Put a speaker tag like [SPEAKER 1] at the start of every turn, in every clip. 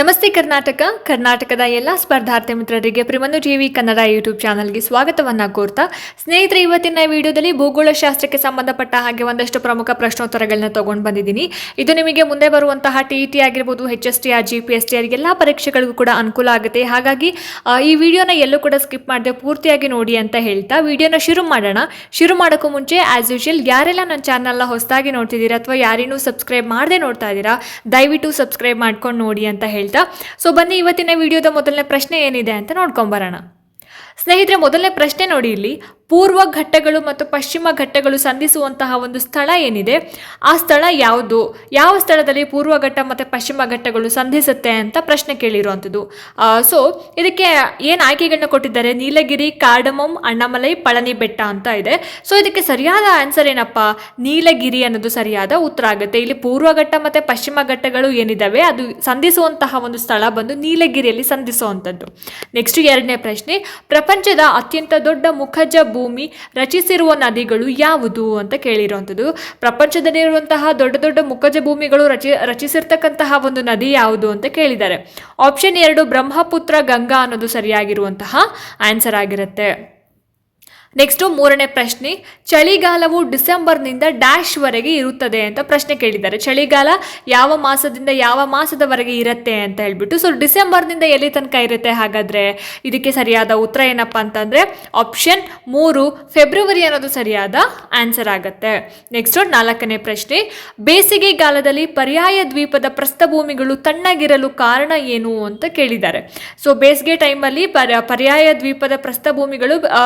[SPEAKER 1] ನಮಸ್ತೆ ಕರ್ನಾಟಕ. ಕರ್ನಾಟಕದ ಎಲ್ಲ ಸ್ಪರ್ಧಾರ್ಥಿ ಮಿತ್ರರಿಗೆ ಪ್ರಿಮನು ಟಿವಿ ಕನ್ನಡ ಯೂಟ್ಯೂಬ್ ಚಾನಲ್ಗೆ ಸ್ವಾಗತವನ್ನು ಕೋರ್ತಾ ಸ್ನೇಹಿತರೆ, ಇವತ್ತಿನ ವಿಡಿಯೋದಲ್ಲಿ ಭೂಗೋಳಶಾಸ್ತ್ರಕ್ಕೆ ಸಂಬಂಧಪಟ್ಟ ಹಾಗೆ ಒಂದಷ್ಟು ಪ್ರಮುಖ ಪ್ರಶ್ನೋತ್ತರಗಳನ್ನ ತಗೊಂಡು ಬಂದಿದ್ದೀನಿ. ಇದು ನಿಮಗೆ ಮುಂದೆ ಬರುವಂತಹ ಟಿ ಇ ಟಿ ಆಗಿರ್ಬೋದು, H S T R, G P S T R ಎಲ್ಲ ಪರೀಕ್ಷೆಗಳಿಗೂ ಕೂಡ ಅನುಕೂಲ ಆಗುತ್ತೆ. ಹಾಗಾಗಿ ಈ ವಿಡಿಯೋನ ಎಲ್ಲೂ ಕೂಡ ಸ್ಕಿಪ್ ಮಾಡದೆ ಪೂರ್ತಿಯಾಗಿ ನೋಡಿ ಅಂತ ಹೇಳ್ತಾ ವಿಡಿಯೋನ ಶುರು ಮಾಡೋಣ. ಶುರು ಮಾಡೋಕ್ಕೂ ಮುಂಚೆ ಆಸ್ ಯೂಶಲ್ ಯಾರೆಲ್ಲ ನನ್ನ ಚಾನಲ್ನ ಹೊಸದಾಗಿ ನೋಡ್ತಿದ್ದೀರಾ ಅಥವಾ ಯಾರೇನೂ ಸಬ್ಸ್ಕ್ರೈಬ್ ಮಾಡದೆ ನೋಡ್ತಾ ಇದ್ದೀರಾ, ದಯವಿಟ್ಟು ಸಬ್ಸ್ಕ್ರೈಬ್ ಮಾಡ್ಕೊಂಡು ನೋಡಿ ಅಂತ ಹೇಳ್ತಾ. ಸೊ ಬನ್ನಿ ಇವತ್ತಿನ ವಿಡಿಯೋದ ಮೊದಲನೇ ಪ್ರಶ್ನೆ ಏನಿದೆ ಅಂತ ನೋಡ್ಕೊಂಬರೋಣ ಸ್ನೇಹಿತರೆ, ಮೊದಲನೇ ಪ್ರಶ್ನೆ ನೋಡಿ ಇಲ್ಲಿ. ಪೂರ್ವ ಘಟ್ಟಗಳು ಮತ್ತು ಪಶ್ಚಿಮ ಘಟ್ಟಗಳು ಸಂಧಿಸುವಂತಹ ಒಂದು ಸ್ಥಳ ಏನಿದೆ, ಆ ಸ್ಥಳ ಯಾವುದು? ಯಾವ ಸ್ಥಳದಲ್ಲಿ ಪೂರ್ವ ಘಟ್ಟ ಮತ್ತು ಪಶ್ಚಿಮ ಘಟ್ಟಗಳು ಸಂಧಿಸುತ್ತೆ ಅಂತ ಪ್ರಶ್ನೆ ಕೇಳಿರುವಂಥದ್ದು. ಸೊ ಇದಕ್ಕೆ ಏನು ಆಯ್ಕೆಗಳನ್ನ ಕೊಟ್ಟಿದ್ದಾರೆ? ನೀಲಗಿರಿ ಕಾರ್ಡಮಮ್ ಅಣ್ಣಮಲೈ, ಪಳನಿ ಬೆಟ್ಟ ಅಂತ ಇದೆ. ಸೊ ಇದಕ್ಕೆ ಸರಿಯಾದ ಆನ್ಸರ್ ಏನಪ್ಪ? ನೀಲಗಿರಿ ಅನ್ನೋದು ಸರಿಯಾದ ಉತ್ತರ ಆಗುತ್ತೆ. ಇಲ್ಲಿ ಪೂರ್ವ ಘಟ್ಟ ಮತ್ತು ಪಶ್ಚಿಮ ಘಟ್ಟಗಳು ಏನಿದ್ದಾವೆ ಅದು ಸಂಧಿಸುವಂತಹ ಒಂದು ಸ್ಥಳ ಬಂದು ನೀಲಗಿರಿಯಲ್ಲಿ ಸಂಧಿಸುವಂಥದ್ದು. ನೆಕ್ಸ್ಟ್ ಎರಡನೇ ಪ್ರಶ್ನೆ, ಪ್ರಪಂಚದ ಅತ್ಯಂತ ದೊಡ್ಡ ಮುಖಜ ಭೂಮಿ ರಚಿಸಿರುವ ನದಿಗಳು ಯಾವುದು ಅಂತ ಕೇಳಿರುವಂಥದ್ದು. ಪ್ರಪಂಚದಲ್ಲಿರುವಂತಹ ದೊಡ್ಡ ದೊಡ್ಡ ಮುಖಜ ಭೂಮಿಗಳು ರಚಿ, ರಚಿಸಿರ್ತಕ್ಕಂತಹ ಒಂದು ನದಿ ಯಾವುದು ಅಂತ ಕೇಳಿದ್ದಾರೆ. ಆಪ್ಷನ್ ಎರಡು ಬ್ರಹ್ಮಪುತ್ರ ಗಂಗಾ ಅನ್ನೋದು ಸರಿಯಾಗಿರುವಂತಹ ಆನ್ಸರ್ ಆಗಿರುತ್ತೆ. ನೆಕ್ಸ್ಟು ಮೂರನೇ ಪ್ರಶ್ನೆ ಚಳಿಗಾಲವು ಡಿಸೆಂಬರ್ನಿಂದ ಡ್ಯಾಶ್ ವರೆಗೆ ಇರುತ್ತದೆ ಅಂತ ಪ್ರಶ್ನೆ ಕೇಳಿದ್ದಾರೆ. ಚಳಿಗಾಲ ಯಾವ ಮಾಸದಿಂದ ಯಾವ ಮಾಸದವರೆಗೆ ಇರುತ್ತೆ ಅಂತ ಹೇಳ್ಬಿಟ್ಟು ಸೊ ಡಿಸೆಂಬರ್ನಿಂದ ಎಲ್ಲಿ ತನಕ ಇರುತ್ತೆ ಹಾಗಾದರೆ? ಇದಕ್ಕೆ ಸರಿಯಾದ ಉತ್ತರ ಏನಪ್ಪ ಅಂತಂದರೆ ಆಪ್ಷನ್ ಮೂರು ಫೆಬ್ರವರಿ ಅನ್ನೋದು ಸರಿಯಾದ ಆನ್ಸರ್ ಆಗುತ್ತೆ. ನೆಕ್ಸ್ಟ್ ನಾಲ್ಕನೇ ಪ್ರಶ್ನೆ ಬೇಸಿಗೆಗಾಲದಲ್ಲಿ ಪರ್ಯಾಯ ದ್ವೀಪದ ಪ್ರಸ್ಥಭೂಮಿಗಳು ತಣ್ಣಗಿರಲು ಕಾರಣ ಏನು ಅಂತ ಕೇಳಿದ್ದಾರೆ. ಸೊ ಬೇಸಿಗೆ ಟೈಮಲ್ಲಿ ಪರ್ಯ ಪರ್ಯಾಯ ದ್ವೀಪದ ಪ್ರಸ್ಥಭೂಮಿಗಳು ಆ,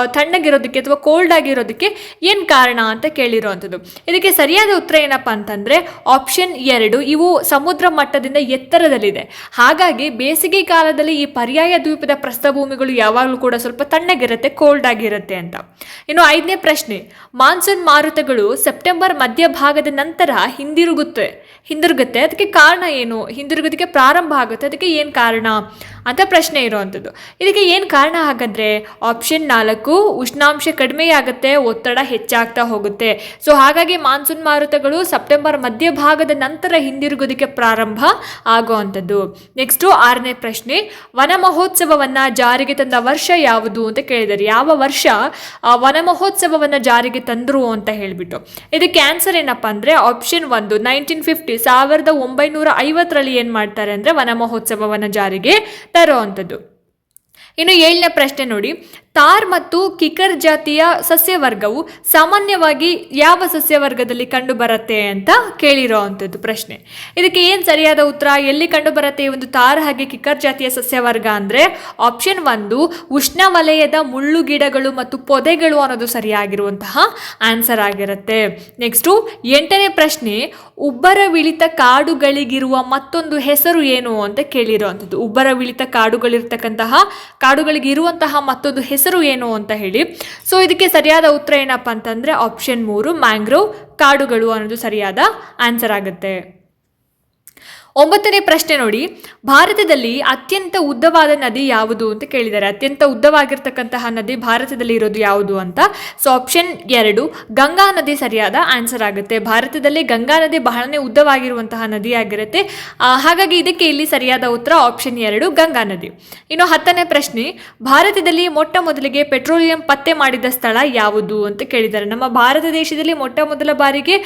[SPEAKER 1] ತಣ್ಣಗಿರೋದಕ್ಕೆ ಅಥವಾ ಕೋಲ್ಡ್ ಆಗಿರೋದಕ್ಕೆ ಏನು ಕಾರಣ ಅಂತ ಕೇಳಿರುವಂಥದ್ದು ಇದಕ್ಕೆ ಸರಿಯಾದ ಉತ್ತರ ಏನಪ್ಪ ಅಂತಂದ್ರೆ ಆಪ್ಷನ್ ಎರಡು ಇವು ಸಮುದ್ರ ಮಟ್ಟದಿಂದ ಎತ್ತರದಲ್ಲಿದೆ. ಹಾಗಾಗಿ ಬೇಸಿಗೆ ಕಾಲದಲ್ಲಿ ಈ ಪರ್ಯಾಯ ದ್ವೀಪದ ಪ್ರಸ್ಥಭೂಮಿಗಳು ಯಾವಾಗಲೂ ಕೂಡ ಸ್ವಲ್ಪ ತಣ್ಣಗಿರುತ್ತೆ ಕೋಲ್ಡ್ ಆಗಿರುತ್ತೆ ಅಂತ. ಇನ್ನು ಐದನೇ ಪ್ರಶ್ನೆ, ಮಾನ್ಸೂನ್ ಮಾರುತಗಳು ಸೆಪ್ಟೆಂಬರ್ ಮಧ್ಯಭಾಗದ ನಂತರ ಹಿಂದಿರುಗುತ್ತೆ ಹಿಂದಿರುಗುತ್ತೆ. ಅದಕ್ಕೆ ಕಾರಣ ಏನು? ಹಿಂದಿರುಗೋದಕ್ಕೆ ಪ್ರಾರಂಭ ಆಗುತ್ತೆ. ಅದಕ್ಕೆ ಏನು ಕಾರಣ? ಅಂತ ಪ್ರಶ್ನೆ ಇರುವಂಥದ್ದು. ಇದಕ್ಕೆ ಏನು ಕಾರಣ ಹಾಗಾದ್ರೆ? ಆಪ್ಷನ್ ನಾಲ್ಕು, ಉಷ್ಣಾಂಶ ಕಡಿಮೆಯಾಗುತ್ತೆ ಒತ್ತಡ ಹೆಚ್ಚಾಗ್ತಾ ಹೋಗುತ್ತೆ. ಸೊ ಹಾಗಾಗಿ ಮಾನ್ಸೂನ್ ಮಾರುತಗಳು ಸೆಪ್ಟೆಂಬರ್ ಮಧ್ಯಭಾಗದ ನಂತರ ಹಿಂದಿರುಗೋದಕ್ಕೆ ಪ್ರಾರಂಭ ಆಗುವಂಥದ್ದು. ನೆಕ್ಸ್ಟು ಆರನೇ ಪ್ರಶ್ನೆ, ವನ ಮಹೋತ್ಸವವನ್ನು ಜಾರಿಗೆ ತಂದ ವರ್ಷ ಯಾವುದು ಅಂತ ಕೇಳಿದರೆ, ಯಾವ ವರ್ಷ ವನ ಮಹೋತ್ಸವವನ್ನು ಜಾರಿಗೆ ತಂದರು ಅಂತ ಹೇಳಿಬಿಟ್ಟು. ಇದಕ್ಕೆ ಆನ್ಸರ್ ಏನಪ್ಪ ಅಂದರೆ ಆಪ್ಷನ್ ಒಂದು ನೈನ್ಟೀನ್ ಫಿಫ್ಟಿ ಸಾವಿರದ ಒಂಬೈನೂರ ಐವತ್ತರಲ್ಲಿ ಏನು ಮಾಡ್ತಾರೆ ಅಂದರೆ, ವನ ಮಹೋತ್ಸವವನ್ನು ಜಾರಿಗೆ ತರುವಂಥದ್ದು ಇನ್ನು ಏಳನೇ ಪ್ರಶ್ನೆ ನೋಡಿ. ತಾರ್ ಮತ್ತು ಕಿಕರ್ ಜಾತಿಯ ಸಸ್ಯವರ್ಗವು ಸಾಮಾನ್ಯವಾಗಿ ಯಾವ ಸಸ್ಯವರ್ಗದಲ್ಲಿ ಕಂಡು ಬರುತ್ತೆ ಅಂತ ಕೇಳಿರೋ ಅಂಥದ್ದು ಪ್ರಶ್ನೆ. ಇದಕ್ಕೆ ಏನು ಸರಿಯಾದ ಉತ್ತರ? ಎಲ್ಲಿ ಕಂಡು ಬರುತ್ತೆ ಈ ಒಂದು ತಾರ್ ಹಾಗೆ ಕಿಕರ್ ಜಾತಿಯ ಸಸ್ಯವರ್ಗ ಅಂದರೆ ಆಪ್ಷನ್ ಒಂದು ಉಷ್ಣವಲಯದ ಮುಳ್ಳು ಗಿಡಗಳು ಮತ್ತು ಪೊದೆಗಳು ಅನ್ನೋದು ಸರಿಯಾಗಿರುವಂತಹ ಆನ್ಸರ್ ಆಗಿರುತ್ತೆ. ನೆಕ್ಸ್ಟು ಎಂಟನೇ ಪ್ರಶ್ನೆ ಉಬ್ಬರ ವಿಳಿತ ಕಾಡುಗಳಿಗಿರುವ ಮತ್ತೊಂದು ಹೆಸರು ಏನು ಅಂತ ಕೇಳಿರುವಂಥದ್ದು. ಉಬ್ಬರ ವಿಳಿತ ಕಾಡುಗಳಿರ್ತಕ್ಕಂತಹ ಕಾಡುಗಳಿಗೆ ಇರುವಂತಹ ಮತ್ತೊಂದು ಹೆಸರು ಏನು ಅಂತ ಹೇಳಿ. ಸೊ ಇದಕ್ಕೆ ಸರಿಯಾದ ಉತ್ತರ ಏನಪ್ಪ ಅಂತಂದರೆ ಆಪ್ಷನ್ ಮೂರು ಮ್ಯಾಂಗ್ರೋವ್ ಕಾಡುಗಳು ಅನ್ನೋದು ಸರಿಯಾದ ಆನ್ಸರ್ ಆಗುತ್ತೆ. ಒಂಬತ್ತನೇ ಪ್ರಶ್ನೆ ನೋಡಿ. ಭಾರತದಲ್ಲಿ ಅತ್ಯಂತ ಉದ್ದವಾದ ನದಿ ಯಾವುದು ಅಂತ ಕೇಳಿದ್ದಾರೆ. ಅತ್ಯಂತ ಉದ್ದವಾಗಿರ್ತಕ್ಕಂತಹ ನದಿ ಭಾರತದಲ್ಲಿ ಇರೋದು ಯಾವುದು ಅಂತ? ಸೊ ಆಪ್ಷನ್ ಎರಡು, ಗಂಗಾ ನದಿ ಸರಿಯಾದ ಆನ್ಸರ್ ಆಗುತ್ತೆ. ಭಾರತದಲ್ಲಿ ಗಂಗಾ ನದಿ ಬಹಳನೇ ಉದ್ದವಾಗಿರುವಂತಹ ನದಿ ಆಗಿರುತ್ತೆ. ಹಾಗಾಗಿ ಇದಕ್ಕೆ ಇಲ್ಲಿ ಸರಿಯಾದ ಉತ್ತರ ಆಪ್ಷನ್ ಎರಡು, ಗಂಗಾ ನದಿ. ಇನ್ನು ಹತ್ತನೇ ಪ್ರಶ್ನೆ, ಭಾರತದಲ್ಲಿ ಮೊಟ್ಟ ಮೊದಲಿಗೆ ಪೆಟ್ರೋಲಿಯಂ ಪತ್ತೆ ಮಾಡಿದ ಸ್ಥಳ ಯಾವುದು ಅಂತ ಕೇಳಿದ್ದಾರೆ. ನಮ್ಮ ಭಾರತ ದೇಶದಲ್ಲಿ ಮೊಟ್ಟ ಮೊದಲ ಬಾರಿಗೆ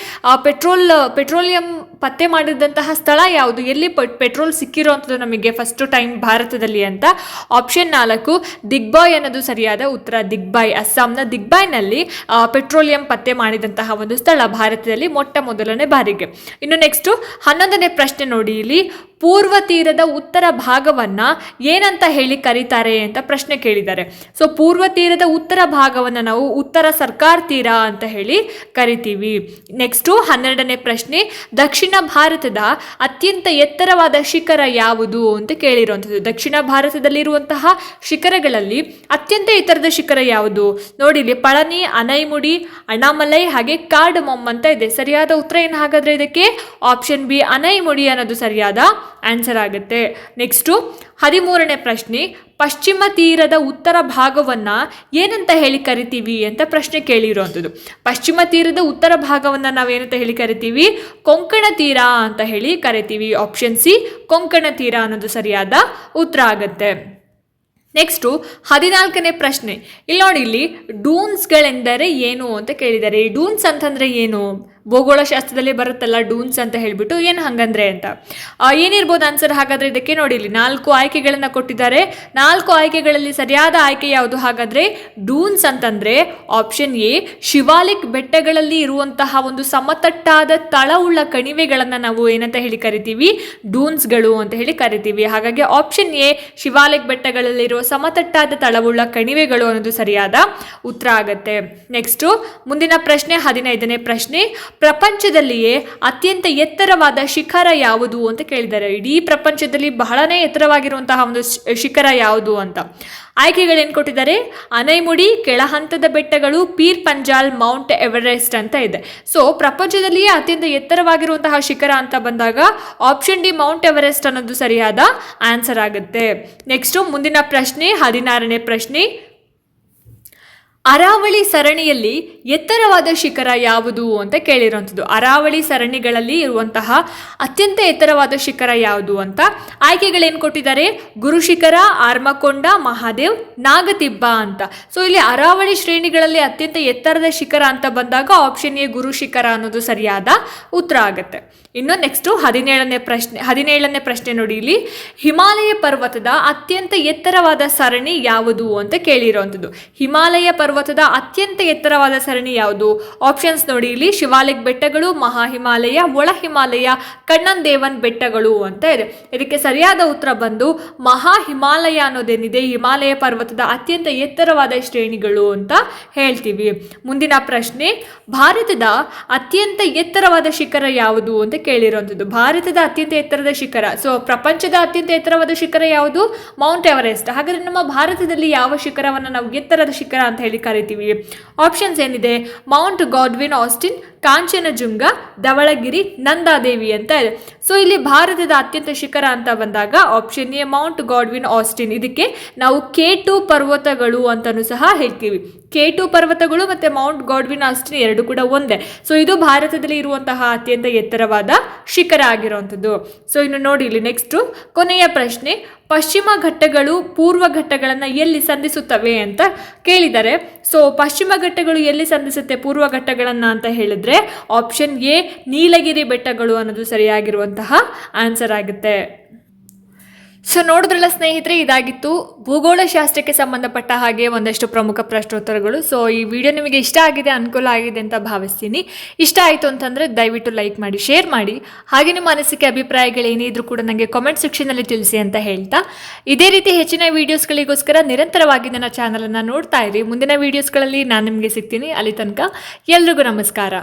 [SPEAKER 1] ಪೆಟ್ರೋಲ್, ಪೆಟ್ರೋಲಿಯಂ ಪತ್ತೆ ಮಾಡಿದಂತಹ ಸ್ಥಳ ಯಾವುದು? ಎಲ್ಲಿ ಪೆಟ್ರೋಲ್ ಸಿಕ್ಕಿರೋಂಥದ್ದು ನಮಗೆ ಫಸ್ಟ್ ಟೈಮ್ ಭಾರತದಲ್ಲಿ ಅಂತ ಆಪ್ಷನ್ ನಾಲ್ಕು, ದಿಗ್ಬಾಯ್ ಅನ್ನೋದು ಸರಿಯಾದ ಉತ್ತರ. ದಿಗ್ಬಾಯ್, ಅಸ್ಸಾಂನ ದಿಗ್ಬಾಯ್ನಲ್ಲಿ ಪೆಟ್ರೋಲಿಯಂ ಪತ್ತೆ ಮಾಡಿದಂತಹ ಒಂದು ಸ್ಥಳ ಭಾರತದಲ್ಲಿ ಮೊಟ್ಟ ಮೊದಲನೇ ಬಾರಿಗೆ. ಇನ್ನು ನೆಕ್ಸ್ಟು ಹನ್ನೊಂದನೇ ಪ್ರಶ್ನೆ ನೋಡಿ ಇಲ್ಲಿ. ಪೂರ್ವ ತೀರದ ಉತ್ತರ ಭಾಗವನ್ನು ಏನಂತ ಹೇಳಿ ಕರೀತಾರೆ ಅಂತ ಪ್ರಶ್ನೆ ಕೇಳಿದ್ದಾರೆ. ಸೊ ಪೂರ್ವ ತೀರದ ಉತ್ತರ ಭಾಗವನ್ನು ನಾವು ಉತ್ತರ ಸರ್ಕಾರ್ ತೀರ ಅಂತ ಹೇಳಿ ಕರಿತೀವಿ. ನೆಕ್ಸ್ಟು ಹನ್ನೆರಡನೇ ಪ್ರಶ್ನೆ, ದಕ್ಷಿಣ ಭಾರತದ ಅತ್ಯಂತ ಎತ್ತರವಾದ ಶಿಖರ ಯಾವುದು ಅಂತ ಕೇಳಿರುವಂಥದ್ದು. ದಕ್ಷಿಣ ಭಾರತದಲ್ಲಿರುವಂತಹ ಶಿಖರಗಳಲ್ಲಿ ಅತ್ಯಂತ ಎತ್ತರದ ಶಿಖರ ಯಾವುದು? ನೋಡಿ, ಇಲ್ಲಿ ಪಳನಿ, ಅನೈಮುಡಿ ಅಣಾಮಲೈ ಹಾಗೆ ಕಾರ್ಡಮಮ್ ಅಂತ ಇದೆ. ಸರಿಯಾದ ಉತ್ತರ ಏನು ಹಾಗಾದ್ರೆ ಇದಕ್ಕೆ? ಆಪ್ಷನ್ ಬಿ ಅನೈಮುಡಿ ಅನ್ನೋದು ಸರಿಯಾದ ಆನ್ಸರ್ ಆಗುತ್ತೆ. ನೆಕ್ಸ್ಟು, ಹದಿಮೂರನೇ ಪ್ರಶ್ನೆ, ಪಶ್ಚಿಮ ತೀರದ ಉತ್ತರ ಭಾಗವನ್ನು ಏನಂತ ಹೇಳಿ ಕರಿತೀವಿ ಅಂತ ಪ್ರಶ್ನೆ ಕೇಳಿರುವಂಥದ್ದು ಪಶ್ಚಿಮ ತೀರದ ಉತ್ತರ ಭಾಗವನ್ನು ನಾವೇನಂತ ಹೇಳಿ ಕರಿತೀವಿ? ಕೊಂಕಣ ತೀರ ಅಂತ ಹೇಳಿ ಕರಿತೀವಿ. ಆಪ್ಷನ್ ಸಿ ಕೊಂಕಣ ತೀರ ಅನ್ನೋದು ಸರಿಯಾದ ಉತ್ತರ ಆಗುತ್ತೆ. ನೆಕ್ಸ್ಟು, ಹದಿನಾಲ್ಕನೇ ಪ್ರಶ್ನೆ. ಇಲ್ಲಿ ನೋಡಿ, ಇಲ್ಲಿ ಡೂನ್ಸ್ಗಳೆಂದರೆ ಏನು ಅಂತ ಕೇಳಿದ್ದಾರೆ. ಈ ಡೂನ್ಸ್ ಅಂತಂದರೆ ಏನು? ಭೂಗೋಳಶಾಸ್ತ್ರದಲ್ಲಿ ಬರುತ್ತಲ್ಲ, ಡೂನ್ಸ್ ಅಂತ ಹೇಳಿಬಿಟ್ಟು ಏನು ಹಂಗಂದ್ರೆ ಅಂತ. ಏನಿರ್ಬೋದು ಆನ್ಸರ್ ಹಾಗಾದರೆ ಇದಕ್ಕೆ ನೋಡಿ ಇಲ್ಲಿ, ನಾಲ್ಕು ಆಯ್ಕೆಗಳನ್ನು ಕೊಟ್ಟಿದ್ದಾರೆ. ನಾಲ್ಕು ಆಯ್ಕೆಗಳಲ್ಲಿ ಸರಿಯಾದ ಆಯ್ಕೆ ಯಾವುದು ಹಾಗಾದರೆ, ಡೂನ್ಸ್ ಅಂತಂದರೆ ಆಪ್ಷನ್ ಎ, ಶಿವಾಲಿಕ್ ಬೆಟ್ಟಗಳಲ್ಲಿ ಇರುವಂತಹ ಒಂದು ಸಮತಟ್ಟಾದ ತಳವುಳ್ಳ ಕಣಿವೆಗಳನ್ನು ನಾವು ಏನಂತ ಹೇಳಿ ಕರಿತೀವಿ, ಡೂನ್ಸ್ಗಳು ಅಂತ ಹೇಳಿ ಕರಿತೀವಿ. ಹಾಗಾಗಿ ಆಪ್ಷನ್ ಎ, ಶಿವಾಲಿಕ್ ಬೆಟ್ಟಗಳಲ್ಲಿರುವ ಸಮತಟ್ಟಾದ ತಳವುಳ್ಳ ಕಣಿವೆಗಳು ಅನ್ನೋದು ಸರಿಯಾದ ಉತ್ತರ ಆಗತ್ತೆ. ನೆಕ್ಸ್ಟು ಮುಂದಿನ ಪ್ರಶ್ನೆ, ಹದಿನೈದನೇ ಪ್ರಶ್ನೆ ಪ್ರಪಂಚದಲ್ಲಿಯೇ ಅತ್ಯಂತ ಎತ್ತರವಾದ ಶಿಖರ ಯಾವುದು ಅಂತ ಕೇಳಿದ್ದಾರೆ. ಇಡೀ ಪ್ರಪಂಚದಲ್ಲಿ ಬಹಳನೇ ಎತ್ತರವಾಗಿರುವಂತಹ ಒಂದು ಶಿಖರ ಯಾವುದು ಅಂತ. ಆಯ್ಕೆಗಳೇನು ಕೊಟ್ಟಿದ್ದಾರೆ? ಅನೈಮುಡಿ, ಕೆಳಹಂತದ ಬೆಟ್ಟಗಳು, ಪೀರ್ ಪಂಜಾಲ್, ಮೌಂಟ್ ಎವರೆಸ್ಟ್ ಅಂತ ಇದೆ. ಸೊ, ಪ್ರಪಂಚದಲ್ಲಿಯೇ ಅತ್ಯಂತ ಎತ್ತರವಾಗಿರುವಂತಹ ಶಿಖರ ಅಂತ ಬಂದಾಗ ಆಪ್ಷನ್ ಡಿ ಮೌಂಟ್ ಎವರೆಸ್ಟ್ ಅನ್ನೋದು ಸರಿಯಾದ ಆನ್ಸರ್ ಆಗುತ್ತೆ. ನೆಕ್ಸ್ಟು ಮುಂದಿನ ಪ್ರಶ್ನೆ, ಹದಿನಾರನೇ ಪ್ರಶ್ನೆ. ಅರಾವಳಿ ಸರಣಿಯಲ್ಲಿ ಎತ್ತರವಾದ ಶಿಖರ ಯಾವುದು ಅಂತ ಕೇಳಿರುವಂಥದ್ದು. ಅರಾವಳಿ ಸರಣಿಗಳಲ್ಲಿ ಇರುವಂತಹ ಅತ್ಯಂತ ಎತ್ತರವಾದ ಶಿಖರ ಯಾವುದು ಅಂತ ಆಯ್ಕೆಗಳೇನು ಕೊಟ್ಟಿದ್ದಾರೆ? ಗುರುಶಿಖರ, ಆರ್ಮಕೊಂಡ, ಮಹಾದೇವ್, ನಾಗತಿಬ್ಬ ಅಂತ. ಸೊ ಇಲ್ಲಿ ಅರಾವಳಿ ಶ್ರೇಣಿಗಳಲ್ಲಿ ಅತ್ಯಂತ ಎತ್ತರದ ಶಿಖರ ಅಂತ ಬಂದಾಗ ಆಪ್ಷನ್ ಎ ಗುರುಶಿಖರ ಅನ್ನೋದು ಸರಿಯಾದ ಉತ್ತರ ಆಗುತ್ತೆ. ಇನ್ನು ನೆಕ್ಸ್ಟು ಹದಿನೇಳನೇ ಪ್ರಶ್ನೆ ಹದಿನೇಳನೇ ಪ್ರಶ್ನೆ ನೋಡಿ ಇಲ್ಲಿ. ಹಿಮಾಲಯ ಪರ್ವತದ ಅತ್ಯಂತ ಎತ್ತರವಾದ ಸರಣಿ ಯಾವುದು ಅಂತ ಕೇಳಿರುವಂಥದ್ದು. ಹಿಮಾಲಯ ಪರ್ವತದ ಅತ್ಯಂತ ಎತ್ತರವಾದ ಸರಣಿ ಯಾವುದು? ಆಪ್ಷನ್ಸ್ ನೋಡಿ ಇಲ್ಲಿ. ಶಿವಾಲಿಕ್ ಬೆಟ್ಟಗಳು ಮಹಾ ಹಿಮಾಲಯ ಒಳ ಹಿಮಾಲಯ, ಕಣ್ಣನ್ ದೇವನ್ ಬೆಟ್ಟಗಳು ಅಂತ ಇದೆ. ಇದಕ್ಕೆ ಸರಿಯಾದ ಉತ್ತರ ಬಂದು ಮಹಾ ಹಿಮಾಲಯ ಅನ್ನೋದೇನಿದೆ? ಹಿಮಾಲಯ ಪರ್ವತದ ಅತ್ಯಂತ ಎತ್ತರವಾದ ಶ್ರೇಣಿಗಳು ಅಂತ ಹೇಳ್ತೀವಿ. ಮುಂದಿನ ಪ್ರಶ್ನೆ, ಭಾರತದ ಅತ್ಯಂತ ಎತ್ತರವಾದ ಶಿಖರ ಯಾವುದು ಅಂತ ಕೇಳಿರುವಂಥದ್ದು. ಭಾರತದ ಅತ್ಯಂತ ಎತ್ತರದ ಶಿಖರ. ಸೊ ಪ್ರಪಂಚದ ಅತ್ಯಂತ ಎತ್ತರವಾದ ಶಿಖರ ಯಾವುದು? ಮೌಂಟ್ ಎವರೆಸ್ಟ್ ಹಾಗಾದ್ರೆ ನಮ್ಮ ಭಾರತದಲ್ಲಿ ಯಾವ ಶಿಖರವನ್ನು ನಾವು ಎತ್ತರದ ಶಿಖರ ಅಂತ ಹೇಳಿ ಕರಿತೀವಿ. ಆಪ್ಷನ್ಸ್ ಏನಿದೆ? Mount Godwin Austen Kanchenjunga, Dhaulagiri, Nanda Devi ಅಂತ ಇದೆ. ಸೊ ಇಲ್ಲಿ ಭಾರತದ ಅತ್ಯಂತ ಶಿಖರ ಅಂತ ಬಂದಾಗ option A mount Godwin Austen ಇದಕ್ಕೆ ನಾವು ಕೆ ಟು ಪರ್ವತಗಳು ಅಂತಲೂ ಸಹ ಹೇಳ್ತೀವಿ. ಕೆ ಟು ಪರ್ವತಗಳು ಮತ್ತು ಮೌಂಟ್ ಗಾಡ್ವಿನ್ ಆಸ್ಟಿನ್ ಎರಡು ಕೂಡ ಒಂದೇ. ಸೊ ಇದು ಭಾರತದಲ್ಲಿ ಇರುವಂತಹ ಅತ್ಯಂತ ಎತ್ತರವಾದ ಶಿಖರ ಆಗಿರುವಂಥದ್ದು. ಸೊ ಇನ್ನು ನೋಡಿ ಇಲ್ಲಿ ನೆಕ್ಸ್ಟು ಕೊನೆಯ ಪ್ರಶ್ನೆ, ಪಶ್ಚಿಮ ಘಟ್ಟಗಳು ಪೂರ್ವ ಘಟ್ಟಗಳನ್ನು ಎಲ್ಲಿ ಸಂಧಿಸುತ್ತವೆ ಅಂತ ಕೇಳಿದ್ದಾರೆ ಸೊ ಪಶ್ಚಿಮ ಘಟ್ಟಗಳು ಎಲ್ಲಿ ಸಂಧಿಸುತ್ತೆ ಪೂರ್ವ ಘಟ್ಟಗಳನ್ನು ಅಂತ ಹೇಳಿದ್ರೆ ಆಪ್ಷನ್ ಎ ನೀಲಗಿರಿ ಬೆಟ್ಟಗಳು ಅನ್ನೋದು ಸರಿಯಾಗಿರುವಂತಹ ಆನ್ಸರ್ ಆಗುತ್ತೆ. ಸೊ ನೋಡಿದ್ರಲ್ಲ ಸ್ನೇಹಿತರೆ, ಇದಾಗಿತ್ತು. ಭೂಗೋಳಶಾಸ್ತ್ರಕ್ಕೆ ಸಂಬಂಧಪಟ್ಟ ಹಾಗೆ ಒಂದಷ್ಟು ಪ್ರಮುಖ ಪ್ರಶ್ನೋತ್ತರಗಳು. ಸೊ ಈ ವಿಡಿಯೋ ನಿಮಗೆ ಇಷ್ಟ ಆಗಿದೆ, ಅನುಕೂಲ ಆಗಿದೆ ಅಂತ ಭಾವಿಸ್ತೀನಿ. ಇಷ್ಟ ಆಯಿತು ಅಂತಂದರೆ ದಯವಿಟ್ಟು ಲೈಕ್ ಮಾಡಿ ಶೇರ್ ಮಾಡಿ. ಹಾಗೆ ನಿಮ್ಮ ಅನಿಸಿಕೆ ಅಭಿಪ್ರಾಯಗಳೇನಿದ್ರು ಕೂಡ ನನಗೆ ಕಾಮೆಂಟ್ ಸೆಕ್ಷನಲ್ಲಿ ತಿಳಿಸಿ ಅಂತ ಹೇಳ್ತಾ. ಇದೇ ರೀತಿ ಹೆಚ್ಚಿನ ವೀಡಿಯೋಸ್ಗಳಿಗೋಸ್ಕರ ನಿರಂತರವಾಗಿ ನನ್ನ ಚಾನಲನ್ನು ನೋಡ್ತಾ ಇರಿ. ಮುಂದಿನ ವೀಡಿಯೋಸ್ಗಳಲ್ಲಿ ನಾನು ನಿಮಗೆ ಸಿಗ್ತೀನಿ. ಅಲ್ಲಿ ತನಕ ಎಲ್ರಿಗೂ ನಮಸ್ಕಾರ.